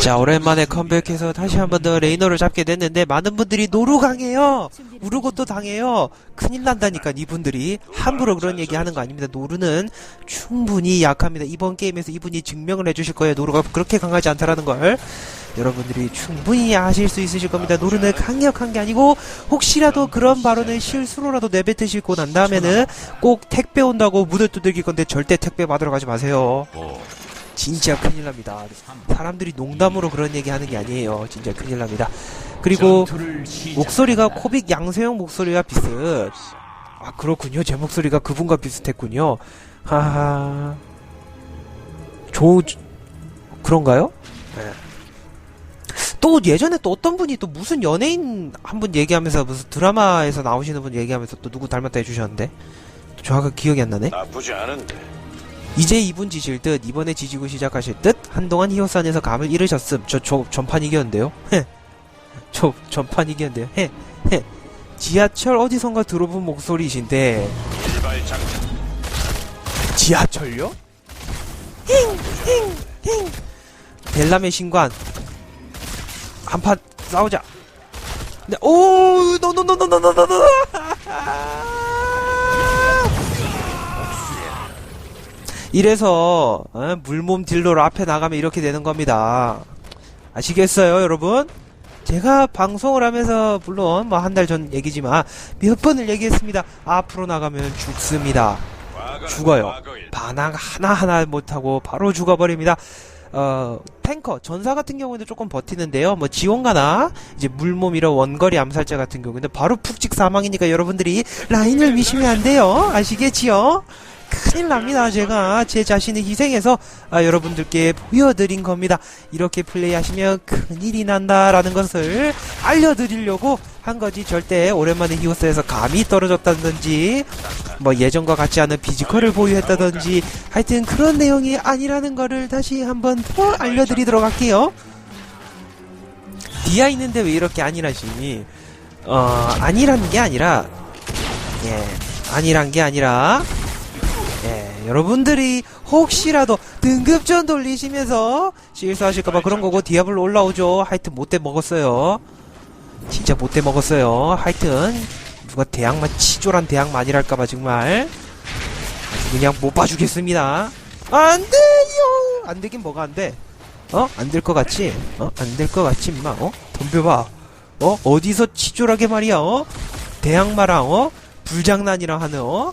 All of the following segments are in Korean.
자 오랜만에 컴백해서 다시 한 번 더 레이너를 잡게 됐는데 많은 분들이 노루 강해요. 우르고 또 당해요. 큰일 난다니까 이분들이. 함부로 그런 얘기 하는 거 아닙니다. 노루는 충분히 약합니다. 이번 게임에서 이분이 증명을 해주실 거예요. 노루가 그렇게 강하지 않다라는 걸. 여러분들이 충분히 아실 수 있으실 겁니다. 노루는 강력한 게 아니고 혹시라도 그런 발언을 실수로라도 내뱉으시고 난 다음에는 꼭 택배 온다고 문을 두들길 건데 절대 택배 받으러 가지 마세요 진짜 큰일 납니다. 사람들이 농담으로 그런 얘기 하는 게 아니에요. 진짜 큰일 납니다. 그리고 목소리가 코빅 양세형 목소리와 비슷. 아, 그렇군요. 제 목소리가 그분과 비슷했군요. 하하. 조, 그런가요? 네. 또 예전에 또 어떤 분이 또 무슨 연예인 한 분 얘기하면서 무슨 드라마에서 나오시는 분 얘기하면서 또 누구 닮았다 해주셨는데 또 정확하게 기억이 안 나네. 나쁘지 않은데. 이제 이분 지실 듯 이번에 지지고 시작하실 듯 한동안 히오산에서 감을 잃으셨음. 저, 저 전판 이겼는데요? 저 전판 이겼는데요? 헤, 헤. 지하철 어디선가 들어본 목소리이신데. 지하철요? 힝힝힝. 벨람의 신관. 한판 싸우자. 네, 오 노노노노노노노노 이래서 어, 물몸 딜러로 앞에 나가면 이렇게 되는 겁니다. 아시겠어요, 여러분? 제가 방송을 하면서 물론 뭐 한 달 전 얘기지만 몇 번을 얘기했습니다. 앞으로 나가면 죽습니다. 죽어요. 반항 하나하나 못하고 바로 죽어버립니다. 어, 탱커, 전사 같은 경우에는 조금 버티는데요. 뭐, 지원가나, 이제 물몸이라 원거리 암살자 같은 경우에는 바로 푹찍 사망이니까 여러분들이 라인을 미시면 안 돼요. 아시겠지요? 큰일 납니다. 제가 제 자신을 희생해서 아, 여러분들께 보여드린 겁니다. 이렇게 플레이하시면 큰일이 난다라는 것을 알려드리려고 한 거지. 절대 오랜만에 히오스에서 감이 떨어졌다든지, 뭐 예전과 같지 않은 피지컬을 보유했다든지, 하여튼 그런 내용이 아니라는 거를 다시 한번 더 알려드리도록 할게요. 디아 있는데 왜 이렇게 아니라시니? 어, 아니라는 게 아니라, 예, 아니란 게 아니라, 예, 여러분들이 혹시라도 등급전 돌리시면서 실수하실까봐 그런 거고 디아블로 올라오죠. 하여튼 못돼 먹었어요. 진짜 못돼 먹었어요. 하여튼 누가 대학만 치졸한 대학만이랄까봐 정말 아주 그냥 못 봐주겠습니다. 안 돼요. 안 되긴 뭐가 안 돼? 어? 안 될 것 같지? 어? 안 될 것 같지 임마? 어? 덤벼봐. 어? 어디서 치졸하게 말이야? 어? 대학마랑 어? 불장난이랑 하는 어?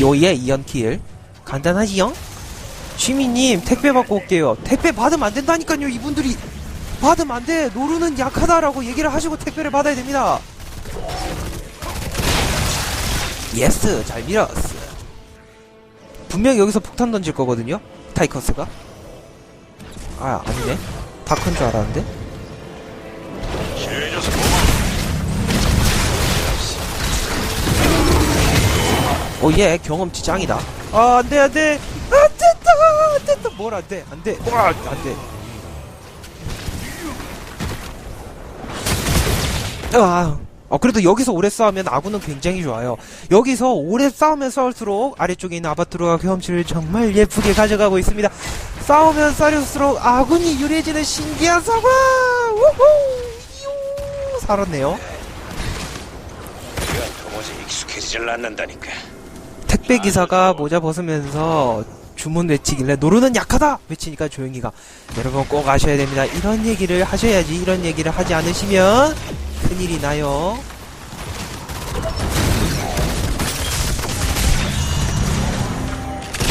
요예 이연킬 간단하지요? 취미님 택배 받고 올게요. 택배 받으면 안 된다니까요 이분들이. 받으면 안돼. 노루는 약하다라고 얘기를 하시고 택배를 받아야 됩니다. 예스 잘 밀었어. 분명 여기서 폭탄 던질 거거든요 타이커스가. 아 아니네. 다 큰 줄 알았는데 오예 경험치 짱이다 아 안돼 안돼 안된다 안된다 뭘 안돼 안돼 와 안돼 아 어, 그래도 여기서 오래 싸우면 아군은 굉장히 좋아요. 여기서 오래 싸우면 싸울수록 아래쪽에 있는 아바트로가 경험치를 정말 예쁘게 가져가고 있습니다. 싸우면 싸울수록 아군이 유리해지는 신기한 상황! 이요! 살았네요. 우리가 도무지 익숙해지질 않는다니까. 택배 기사가 모자 벗으면서 주문 외치길래 노루는 약하다! 외치니까 조용히가 여러분 꼭 아셔야 됩니다. 이런 얘기를 하셔야지 이런 얘기를 하지 않으시면 큰일이 나요.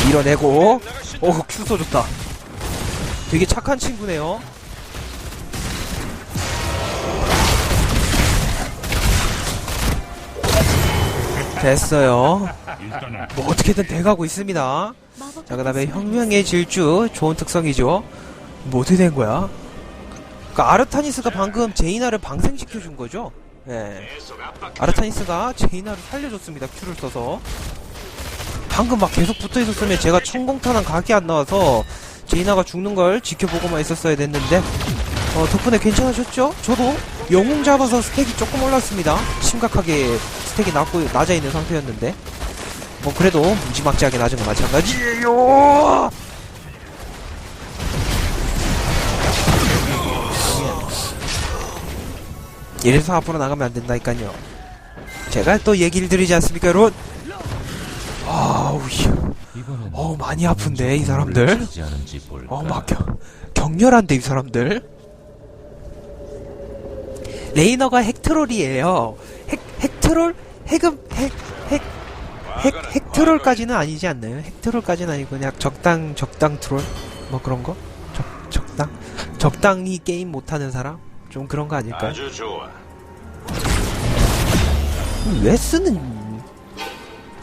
밀어내고. 오큐 써줬다. 되게 착한 친구네요 됐어요. 뭐 어떻게든 돼가고 있습니다. 자, 그 다음에 혁명의 질주. 좋은 특성이죠. 뭐 어떻게 된 거야? 그니까 아르타니스가 방금 제이나를 방생시켜준 거죠? 예. 아르타니스가 제이나를 살려줬습니다. 큐를 써서. 방금 막 계속 붙어 있었으면 제가 천공탄한 각이 안 나와서 제이나가 죽는 걸 지켜보고만 있었어야 됐는데 어, 덕분에 괜찮으셨죠? 저도 영웅 잡아서 스택이 조금 올랐습니다. 심각하게 스택이 낮고 낮아 있는 상태였는데 뭐 그래도 무지막지하게 낮은 건 마찬가지예요. 이래서 앞으로 나가면 안 된다니까요. 제가 또 얘기를 드리지 않습니까, 여러분? 아우, 어우, 많이 아픈데, 이 사람들. 어, 막 경, 격렬한데, 이 사람들. 레이너가 핵트롤이에요. 핵, 핵트롤? 핵은, 핵, 핵, 핵, 핵트롤까지는 아니지 않나요? 핵트롤까지는 아니고, 그냥 적당, 적당 트롤? 뭐 그런 거? 적, 적당? 적당히 게임 못하는 사람? 좀 그런 거 아닐까요? 아주 좋아. 왜 쓰는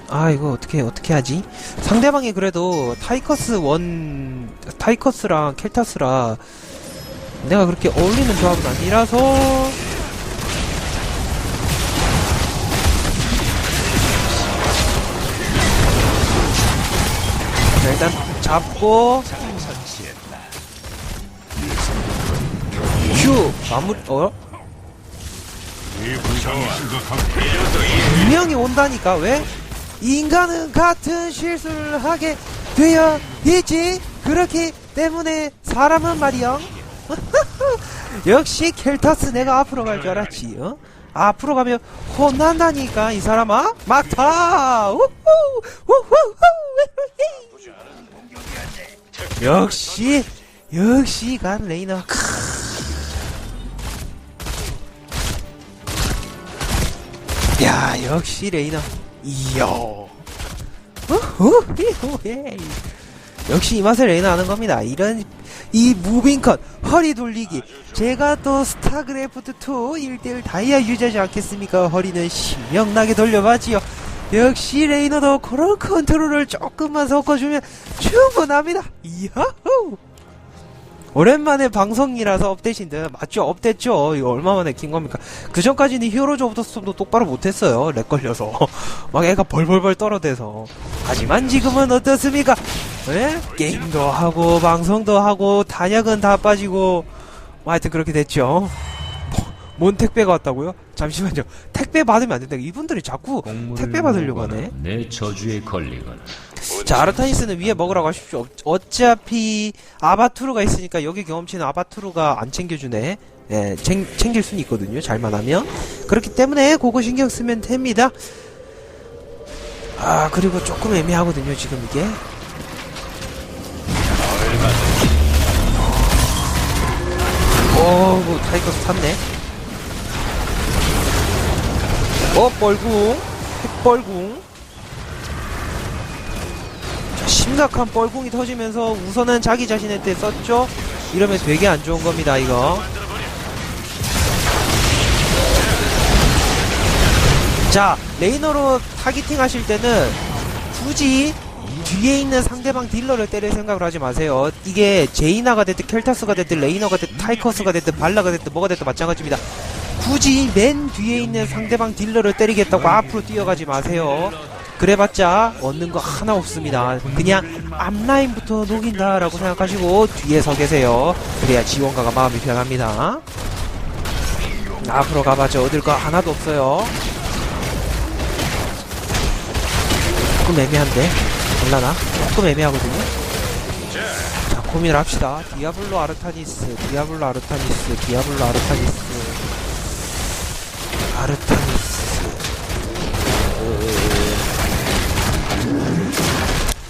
아 이거 어떻게 어떻게 하지 상대방이 그래도 타이커스 원 타이커스랑 켈타스라 내가 그렇게 어울리는 조합은 아니라서 일단 잡고 큐 마무리 어 분명히 온다니까 왜? 인간은 같은 실수를 하게 되어 있지 그렇기 때문에 사람은 말이야 역시 켈타스 내가 앞으로 갈 줄 알았지 어? 앞으로 가면 혼난다니까 이 사람아. 막타 우후! 우후! 역시 역시 간 레이너. 크. 야 역시 레이너. 이야. 우후! 히후헤이. 역시 이 맛을 레이너 하는 겁니다 이런 이 무빙컷 허리 돌리기 제가 또 스타크래프트 2 1대1 다이아 유저지 않겠습니까 허리는 신명나게 돌려봤지요 역시 레이너도 그런 컨트롤을 조금만 섞어주면 충분합니다 이야호 오랜만에 방송이라서 업데이트인데 맞죠? 업됐죠? 이거 얼마만에 킨 겁니까? 그 전까지는 히어로즈 오브 더 스톰도 똑바로 못했어요. 렉 걸려서. 막 애가 벌벌벌 떨어대서. 하지만 지금은 어떻습니까? 예? 게임도 하고, 방송도 하고, 단약은 다 빠지고, 뭐 하여튼 그렇게 됐죠. 뭐, 뭔 택배가 왔다고요? 잠시만요. 택배 받으면 안 된다. 이분들이 자꾸 택배 받으려고 하네. 내 저주에 걸리거나 자, 아르타니스는 위에 먹으라고 하십시오. 어- 어차피 아바투르가 있으니까 여기 경험치는 아바투르가 안 챙겨주네. 예, 챙, 챙길 수는 있거든요. 잘만 하면. 그렇기 때문에 그거 신경 쓰면 됩니다. 아, 그리고 조금 애매하거든요. 지금 이게. 어, 뭐 타이거스 탔네. 어, 뻘궁. 핵뻘궁. 자, 심각한 뻘궁이 터지면서 우선은 자기 자신한테 썼죠? 이러면 되게 안 좋은 겁니다, 이거. 자, 레이너로 타기팅 하실 때는 굳이 뒤에 있는 상대방 딜러를 때릴 생각을 하지 마세요. 이게 제이나가 됐든 켈타스가 됐든 레이너가 됐든 타이커스가 됐든 발라가 됐든 뭐가 됐든 마찬가지입니다. 굳이 맨 뒤에 있는 상대방 딜러를 때리겠다고 앞으로 뛰어가지 마세요. 그래봤자 얻는 거 하나 없습니다. 그냥 앞라인부터 녹인다라고 생각하시고 뒤에 서 계세요. 그래야 지원가가 마음이 편합니다. 앞으로 가봤자 얻을 거 하나도 없어요. 조금 애매한데 몰라나? 조금 애매하거든요. 자 고민을 합시다. 디아블로 아르타니스, 디아블로 아르타니스, 디아블로 아르타니스, 아르타니스.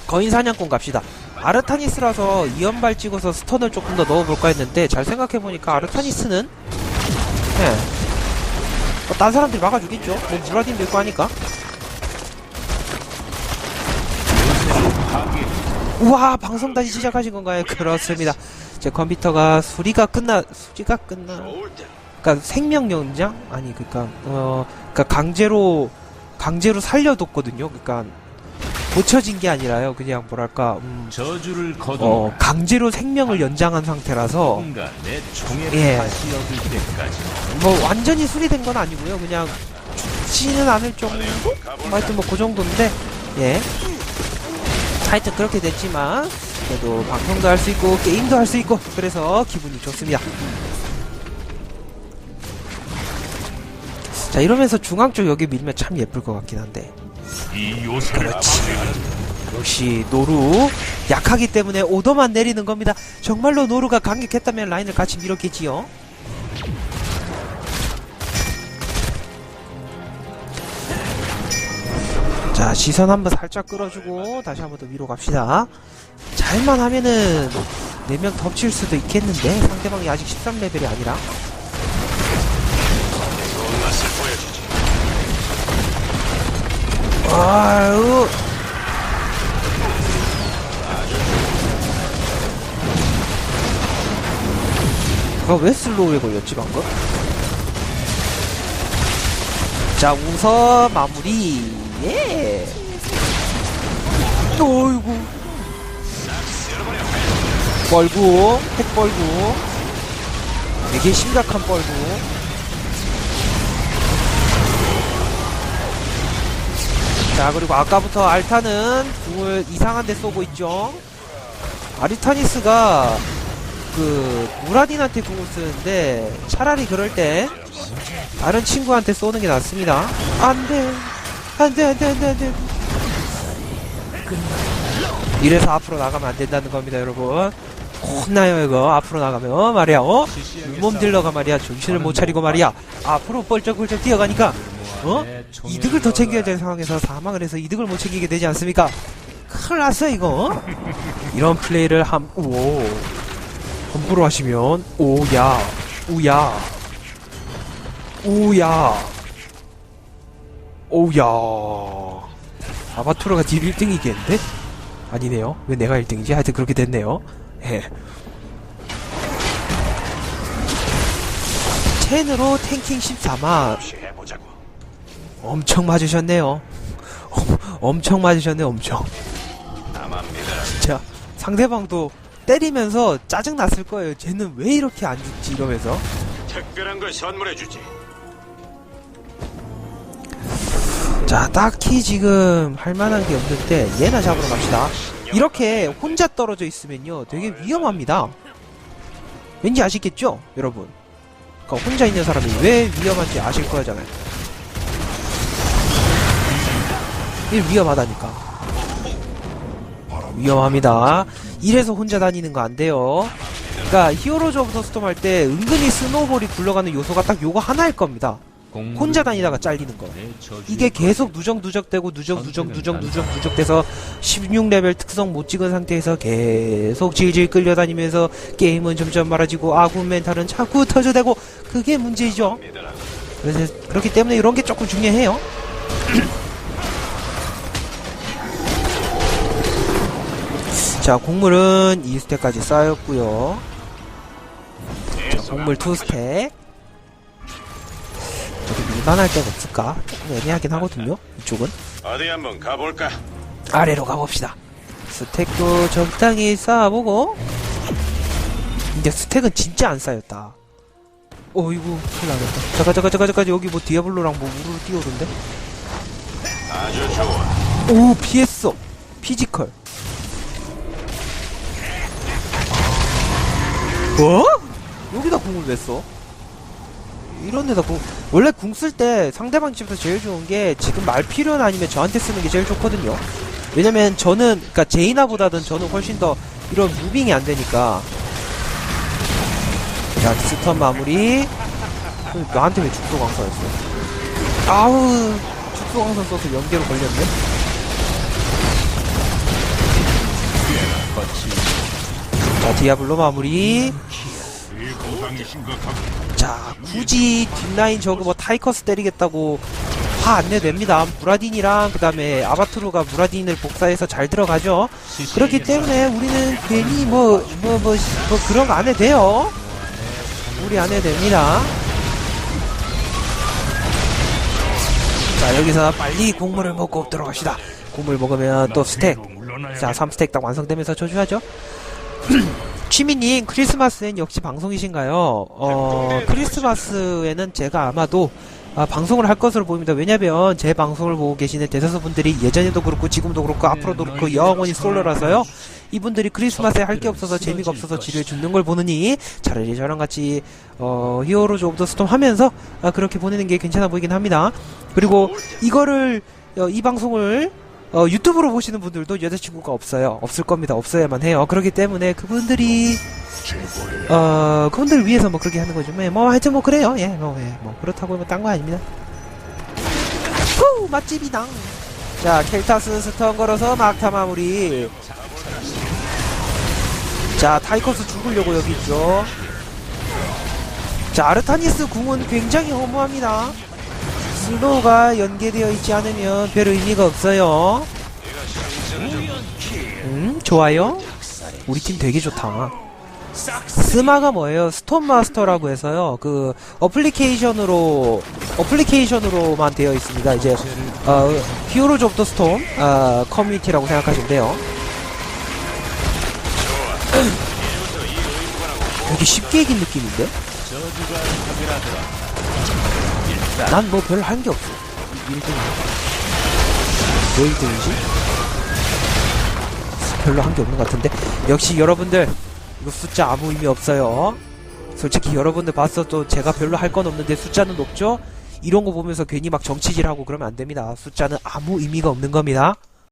거인 사냥꾼 갑시다. 아르타니스라서 이연발 찍어서 스턴을 조금 더 넣어볼까 했는데 잘 생각해보니까 아르타니스는 예. 어, 딴 사람들이 막아주겠죠. 뭐 무라딘도 있고 하니까. 우와 방송 다시 시작하신 건가요? 그렇습니다. 제 컴퓨터가 수리가 끝나 수리가 끝나. 그러니까 생명 연장 아니 그러니까 어 그러니까 강제로 강제로 살려뒀거든요. 그러니까 고쳐진 게 아니라요. 그냥 뭐랄까 음, 저주를 거둔 어, 강제로 생명을 연장한 상태라서 예. 뭐 완전히 수리된 건 아니고요. 그냥 죽지는 않을 정도. 뭐 하여튼 뭐 그 정도인데 예. 하여튼 그렇게 됐지만 그래도 방송도 할 수 있고 게임도 할 수 있고 그래서 기분이 좋습니다. 자 이러면서 중앙 쪽 여기 밀면 참 예쁠 것 같긴 한데 그렇지. 역시 노루 약하기 때문에 오더만 내리는 겁니다. 정말로 노루가 강력했다면 라인을 같이 밀었겠지요. 자 시선 한번 살짝 끌어주고 다시 한번 더 위로 갑시다. 잘만 하면은 4명 덮칠 수도 있겠는데 상대방이 아직 13레벨이 아니라. 아유 아, 왜 슬로우에 걸렸지 방금? 자 우선 마무리 예. 어이구. 뻘구 핵 뻘구. 되게 심각한 뻘구. 자 그리고 아까부터 알타는 궁을 이상한 데 쏘고 있죠. 아리타니스가 그 무라딘한테 궁을 쓰는데 차라리 그럴 때 다른 친구한테 쏘는 게 낫습니다. 안 돼 안돼 안돼 안돼 안돼 이래서 앞으로 나가면 안 된다는 겁니다 여러분 혼나요 이거 앞으로 나가면 말이야 어? 몸 딜러가 말이야 정신을 못 차리고 말이야 앞으로 뻘쩍뻘쩍 뛰어가니까 어? 이득을 더 챙겨야 되는 상황에서 사망을 해서 이득을 못 챙기게 되지 않습니까? 큰일 났어 이거 어? 이런 플레이를 함 오. 함부로 하시면 오야 우야 우야 오야 아바투르가 딜 1등이겠는데? 아니네요 왜 내가 1등이지? 하여튼 그렇게 됐네요 예. 첸으로 탱킹 14만 없이 해보자고. 엄청 맞으셨네요. 엄- 엄청 맞으셨네, 엄청. 진짜 상대방도 때리면서 짜증 났을 거예요. 쟤는 왜 이렇게 안 죽지 이러면서. 특별한 걸 선물해주지. 자, 딱히 지금 할 만한 게 없는데 얘나 잡으러 갑시다. 이렇게 혼자 떨어져 있으면요, 되게 위험합니다. 왠지 아시겠죠, 여러분? 그러니까 혼자 있는 사람이 왜 위험한지 아실 거잖아요. 이 위험하다니까. 위험합니다. 이래서 혼자 다니는 거 안 돼요. 그러니까 히어로즈 오브 더 스톰 할 때 은근히 스노볼이 굴러가는 요소가 딱 요거 하나일 겁니다. 혼자 다니다가 잘리는 거. 이게 계속 누적 누적되고 누적 누적 누적 누적 누적 돼서 16레벨 특성 못 찍은 상태에서 계속 질질 끌려다니면서 게임은 점점 말아지고 아군 멘탈은 자꾸 터져대고 그게 문제이죠. 그래서 그렇기 때문에 이런 게 조금 중요해요. 자, 곡물은 2스택까지 쌓였고요. 자, 곡물 2스택. 밀만할 데가 없을까? 조금 애매하긴 하거든요. 이쪽은. 어디 한번 가볼까? 아래로 가봅시다. 스택도 적당히 쌓아보고. 근데 스택은 진짜 안 쌓였다. 어이구, 큰일 나겠다. 잠깐, 잠깐, 잠깐, 잠깐, 여기 뭐 디아블로랑 뭐 우르르 뛰어오던데? 아주 좋아. 오, 피했어. 피지컬. 뭐? 여기다 왜 써? 이런 데다 궁, 원래 궁 쓸 때 상대방 집에서 제일 좋은 게 지금 말 필요는 아니면 저한테 쓰는 게 제일 좋거든요. 왜냐면 저는, 그니까 제이나보다는 저는 훨씬 더 이런 무빙이 안 되니까. 자, 스턴 마무리. 그, 나한테 왜 죽도광사였어? 아우, 죽도광사 써서 연계로 걸렸네? 자, 디아블로 마무리. 자, 굳이 뒷라인 저거 뭐 타이커스 때리겠다고 화 안 내도 됩니다. 무라딘이랑 그 다음에 아바투르가 무라딘을 복사해서 잘 들어가죠. 그렇기 때문에 우리는 괜히 뭐, 뭐, 뭐, 뭐 그런 거 안 해도 돼요. 우리 안 해도 됩니다. 자 여기서 빨리 국물을 먹고 들어갑시다 국물 먹으면 또 스택 자 3스택 딱 완성되면서 조주하죠 취미님 크리스마스엔 역시 방송이신가요? 어 크리스마스에는 제가 아마도 아, 방송을 할 것으로 보입니다. 왜냐면 제 방송을 보고 계시는 대다수 분들이 예전에도 그렇고 지금도 그렇고 앞으로도 그렇고 영원히 솔로라서요. 이분들이 크리스마스에 할 게 없어서 재미가 없어서 지루해 죽는 걸 보느니 차라리 저랑 같이 어, 히어로즈 오브 더 스톰 하면서 아, 그렇게 보내는 게 괜찮아 보이긴 합니다. 그리고 이거를 어, 이 방송을 어, 유튜브로 보시는 분들도 여자친구가 없어요. 없을 겁니다. 없어야만 해요. 그렇기 때문에 그분들이 어 그분들 위해서 뭐 그렇게 하는 거죠. 뭐, 뭐 하여튼 뭐 그래요. 예, 뭐, 예, 뭐 그렇다고 뭐딴 거 아닙니다. 후 맛집이당. 자 켈타스 스턴 걸어서 막타 마무리. 자 타이커스 죽으려고 여기 있죠. 자 아르타니스 궁은 굉장히 허무합니다. 슬로우가 연계되어 있지 않으면 별 의미가 없어요. 음, 좋아요. 우리 팀 되게 좋다. 스마가 뭐예요? 스톤 마스터라고 해서요. 그 어플리케이션으로 어플리케이션으로만 되어 있습니다. 이제 어, 히어로즈 오브 더 스톰 어, 커뮤니티라고 생각하시면 돼요. 되게 쉽게 이긴 느낌인데? 난 뭐 별 한 게 없어. 1등. 왜 1등이지? 별로 한 게 없는 것 같은데. 역시 여러분들, 이거 숫자 아무 의미 없어요. 솔직히 여러분들 봤어도 제가 별로 할 건 없는데 숫자는 높죠? 이런 거 보면서 괜히 막 정치질하고 그러면 안 됩니다. 숫자는 아무 의미가 없는 겁니다.